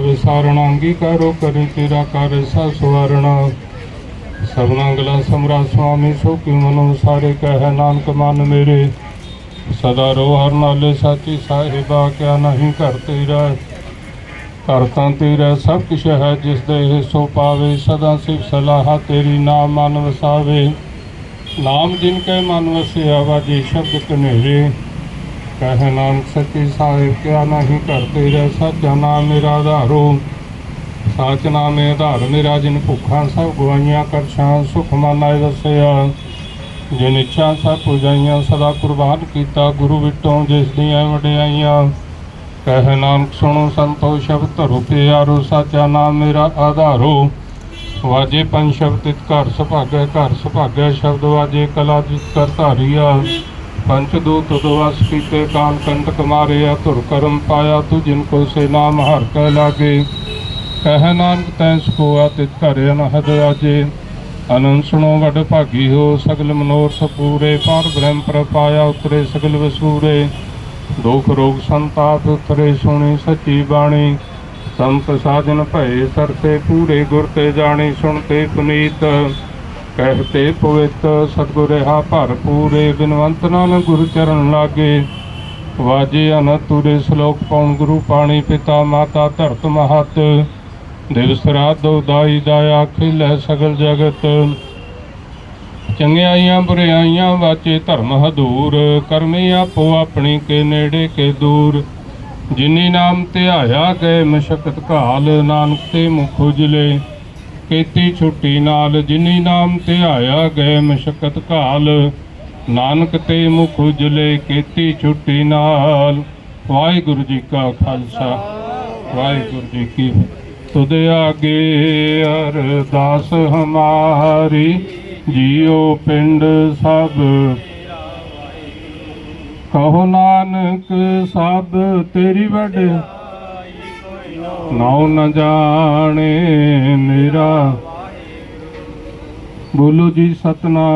ਵਿਸਾਰਣਾ ਅੰਗੀਕਾਰੋ ਕਰੇ ਤੇਰਾ ਕਰ ਸਾ ਸਵਰਣਾ। ਸਭਨਾ ਗਲਾ ਸਮਰਾ ਸੁਆਮੀ, ਸੋ ਕੀ ਮਨੋ ਸਾਰੇ ਕਹਿ, ਨਾਨਕ ਮਨ ਮੇਰੇ। ਸਦਾ ਰੋ ਹਰ ਨਾਲੇ ਸਾਚੀ ਸਾਹਿਬਾ, ਕਿਆ ਨਹੀਂ ਘਰ ਤੇਰਾ। ਘਰ ਤਾਂ ਤੇਰਾ ਸਭ ਕੁਛ ਹੈ, ਜਿਸ ਦੇ ਸੋ ਪਾਵੇ। ਸਦਾ ਸਿਵ ਸਲਾਹ ਤੇਰੀ ਨਾਮ ਮਨ ਵਸਾਵੇ। ਨਾਮ ਜਿਨ ਕੈ ਮਨ ਵਸਿਆ ਵਾਜੀ ਸ਼ਬਦ ਕਨੇਰੇ ਕਹਿ ਨਾਨਕ ਸੱਚੀ ਸਾਹਿਬ ਕਿਆ ਨਹੀਂ ਕਰਤੇ ਰਹਿ ਸੱਚਾ ਨਾਮ ਮੇਰਾ ਆਧਾਰੋ। ਸਾਚ ਨਾਮੇ ਆਧਾਰ, ਮੇਰਾ ਜਿਨ ਭੁੱਖਾਂ ਸਭ ਗਵਾਈਆਂ ਕਰਛਾਂ ਸੁਖ ਮਨਾਇ ਦਸਿਆ। ਜਿਨ ਇੱਛਾ ਸਭ ਪੁਜਾਈਆਂ, ਸਦਾ ਕੁਰਬਾਨ ਕੀਤਾ, ਗੁਰੂ ਵਿਟੋਂ ਜਿਸ ਦੀਆਂ ਵਡਿਆਈਆਂ। ਕਹਿ ਨਾਨਕ ਸੁਣੋ ਸੰਤੋ ਸ਼ਬਦ ਧਰੋ ਪਿਆਰੋ, ਸਾਚਾ ਨਾਮ ਮੇਰਾ ਆਧਾਰੋ। ਵਾਜੇ ਪੰਜ ਸ਼ਬਦ ਤਿਤ ਘਰ ਸੁਭਾਗੈ ਘਰ ਸੁਭਾਗੈ, ਸ਼ਬਦ ਵਾਜੇ ਕਲਾ ਜਿਤ ਕਰ ਧਾਰੀਆ। ਪੰਚ ਦੂਤ ਦਵਾਸ ਕੀਤੇ ਕਾਨ ਕੰਟਕ ਮਾਰਿਆ ਧੁਰ ਕਰਮ ਪਾਇਆ ਤੂ ਜਿਨ ਕੋ ਸੇ ਨਾਮ ਹਰ ਕੈ ਲਾਗੇ। ਕਹਿ ਨਾਨਕ ਤੈ ਸਕੋਆ ਤਿਤ ਘਰ ਅਨੰਦ ਸੁਣੋ ਵਡ ਭਾਗੀ ਹੋ ਸਗਲ ਮਨੋਰਥ ਪੂਰੇ, ਪਾਰ ਬ੍ਰਹਮ ਪ੍ਰਪਾਇਆ ਉਤਰੇ ਸਗਲ ਵਸੂਰੇ। ਦੁਖ ਰੋਗ ਸੰਤਾਪ ਉਤਰੇ ਸੁਣੀ ਸੱਚੀ ਬਾਣੀ। ਸੰਤ ਸਾਜਨ ਭਏ ਸਰਸੇ ਪੂਰੇ ਗੁਰ ਤੇ ਜਾਣੀ ਸੁਣਤੇ ਪੁਨੀਤ। ਕਹਿਤੇ ਪਵਿੱਤ ਸਤਿਗੁਰ ਰਹਾ ਭਰਪੂਰੇ ਬਿਨਵੰਤ ਨਾਨਕ ਗੁਰੂ ਚਰਨ ਲਾਗੇ। ਵਾਜੇ ਅਨਤੁਰੇ ਸ਼ਲੋਕ ਪਉਣ ਗੁਰੂ ਪਾਣੀ ਪਿਤਾ ਮਾਤਾ ਧਰਤ ਮਹਤ। ਦਿਵਸ ਰਾਤ ਦੋ ਦਾਈ ਦਾਇਆ ਖਿਲੈ ਸਗਲ ਜਗਤ। ਚੰਗਿਆਈਆਂ ਬੁਰਿਆਈਆਂ ਵਾਚੇ ਧਰਮ ਹਦੂਰ, ਕਰਮੀ ਆਪੋ ਆਪਣੀ ਕੇ ਨੇੜੇ ਕੇ ਦੂਰ। ਜਿਨੀ ਨਾਮ ਧਿਆਇਆ ਗਏ ਮਸ਼ਕਤ ਘਾਲ, ਨਾਨਕ ਤੇ ਮੁਖ ਉਜਲੇ। ਕੀਤੀ ਛੁੱਟੀ ਨਾਲ ਜਿਨੀ ਨਾਮ ਤੇ ਆਇਆ ਗਏ ਮਸ਼ਕਤ ਕਾਲ। ਨਾਨਕ ਤੇ ਮੁਖ ਉਜਲੇ ਕੀਤੀ ਛੁੱਟੀ ਨਾਲ। ਵਾਹਿਗੁਰੂ ਜੀ ਕਾ ਖਾਲਸਾ, ਵਾਹਿਗੁਰੂ ਜੀ ਕੀ ਫਤਿਹ। ਤੁਧ ਆਗੇ ਅਰਦਾਸ ਹਮਾਰੀ ਜੀਉ ਪਿੰਡ ਸਭ। ਕਹੋ ਨਾਨਕ ਸਭ ਤੇਰੀ ਵਡ। ਨਾਉ ਨ ਜਾਣੇ ਬੋਲੋ ਜੀ ਸਤਨਾਮ।